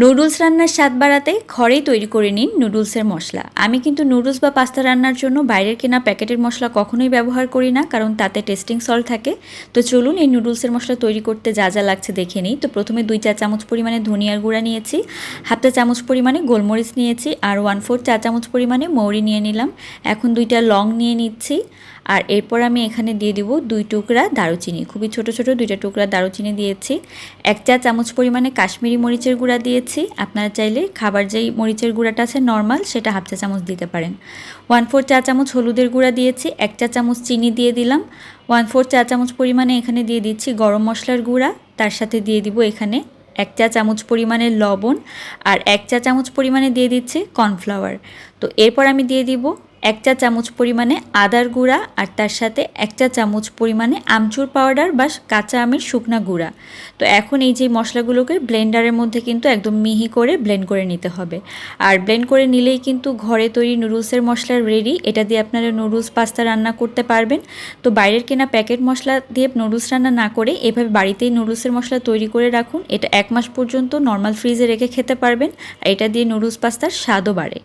Noodles রান্নার স্বাদ বাড়াতে ঘরেই তৈরি করে নিন নুডলসের মশলা। আমি কিন্তু নুডলস বা পাস্তা রান্নার জন্য বাইরের কেনা প্যাকেটের মশলা কখনোই ব্যবহার করি না, কারণ তাতে টেস্টিং সল্ট থাকে। তো চলুন এই নুডলসের মশলা তৈরি করতে যা যা লাগছে দেখে নিই। তো প্রথমে দুই চা চামচ পরিমাণে ধনিয়ার গুঁড়া নিয়েছি, হাফ চা চামচ পরিমাণে গোলমরিচ নিয়েছি আর ওয়ান ফোর চা চামচ পরিমাণে মৌরি নিয়ে নিলাম। এখন দুইটা লং নিয়ে নিচ্ছি আর এরপর আমি এখানে দিয়ে দিব দুই টুকরা দারুচিনি। খুবই ছোট ছোট দুইটা টুকরা দারুচিনি দিয়েছি। এক চা চামচ পরিমাণে কাশ্মীরি মরিচের গুঁড়া দিয়েছি। আপনারা চাইলে খাবার যেই মরিচের গুঁড়াটা আছে নর্মাল সেটা হাফ চা চামচ দিতে পারেন। ওয়ান ফোর চা চামচ হলুদের গুঁড়া দিয়েছি, এক চা চামচ চিনি দিয়ে দিলাম। ওয়ান ফোর চা চামচ পরিমাণে এখানে দিয়ে দিচ্ছি গরম মশলার গুঁড়া। তার সাথে দিয়ে দিব এখানে এক চা চামচ পরিমাণে লবণ আর এক চা চামচ পরিমাণে দিয়ে দিচ্ছি কর্নফ্লাওয়ার তো এরপর আমি দিয়ে দিব এক চা চামচ পরিমাণে আদার গুঁড়া আর তার সাথে এক চা চামচ পরিমাণে আমচুর পাউডার বা কাঁচা আমের শুকনা গুঁড়া। তো এখন এই যে মশলাগুলোকে ব্লেন্ডারের মধ্যে কিন্তু একদম মিহি করে ব্লেন্ড করে নিতে হবে। আর ব্লেন্ড করে নিলেই কিন্তু ঘরে তৈরি নুডলসের মশলা রেডি। এটা দিয়ে আপনারা নুডলস পাস্তা রান্না করতে পারবেন। তো বাইরের কেনা প্যাকেট মশলা দিয়ে নুডলস রান্না না করে এভাবে বাড়িতেই নুডলসের মশলা তৈরি করে রাখুন। এটা এক মাস পর্যন্ত নর্মাল ফ্রিজে রেখে খেতে পারবেন। এটা দিয়ে নুডলস পাস্তার স্বাদও বাড়ে।